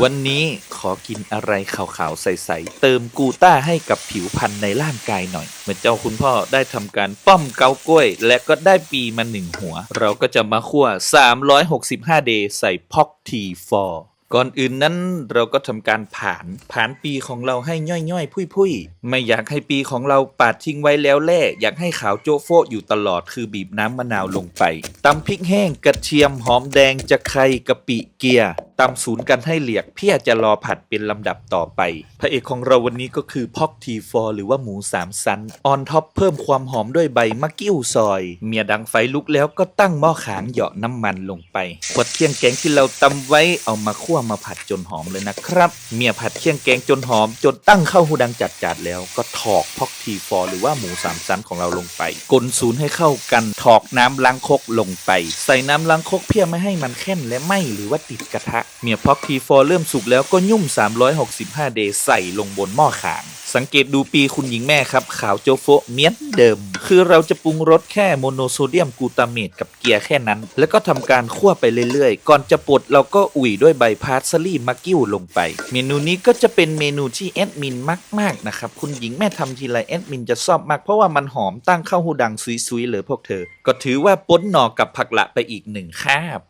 วันนี้ขอกินอะไรขาวๆ ใสๆ เติมกูต้าให้กับผิวพรรณในร่างกายหน่อยเมื่อเจ้าคุณพ่อได้ทำการป้อมเกากล้วย และก็ได้ปีมาหนึ่งหัว เราก็จะมาคั่ว 365 เดย์ใส่พ็อกทีฟอร์ก่อนอื่นนั้นเราก็ทำการผ่านผ่านปีของเราให้ย่อยๆ พุยๆ ไม่อยากให้ปีของเราปาดทิ้งไว้แล้วแล่อยากให้ขาวโจ๊ะโฟอยู่ตลอดคือบีบน้ำมะนาวลงไปตำพริกแห้งกระเทียมหอมแดงจะไครกะปิเกียร์ ตำศูนย์กันให้เหลียกเพี่อจะรอผัดเป็นลำดับต่อไป พระเอกของเราวันนี้ก็คือพ็อกทีฟอร์หรือว่าหมูสามสันออนท็อปเพิ่มความหอมด้วยใบมะกิ้วซอย เมียดังไฟลุกแล้วก็ตั้งหม้อขางเหยาะน้ำมันลงไปขวดเคี่ยงแกงที่เราตำไว้เอามาคั่วมาผัดจนหอมเลยนะครับ เมียผัดเคี่ยงแกงจนหอม จนตั้งเข้าหูดังจัดจัดๆแล้วก็ถอกพ็อกทีฟอร์หรือว่าหมูสามสันของเราลงไปกลนศูนย์ให้เข้ากันถอกน้ำล้างคกลงไป ใส่น้ำล้างคกเพื่อไม่ให้มันแข็งและไหมหรือว่าติดกระทะ เมียพ็อกทีฟอร์เริ่มสุกแล้วก็ยุ่ม 365 เดย์ใส่ลงบนหม้อขาง สังเกตดูปีคุณหญิงแม่ครับ ขาวโจโฟะเมียนเดิม คือเราจะปรุงรสแค่โมโนโซเดียมกูตาเมตกับเกียร์แค่นั้น แล้วก็ทำการคั่วไปเรื่อยๆ ก่อนจะปลดเราก็อุ่ยด้วยใบพาสลีย์มักกิ้วลงไป เมนูนี้ก็จะเป็นเมนูที่แอดมินมากๆนะครับคุณหญิงแม่ทำทีไรแอดมินจะชอบมากเพราะว่ามันหอมตั้งข้าวหูดังซุยๆเลยพวกเธอ ก็ถือว่าป้นหนอกับผักละไปอีกหนึ่งคาบ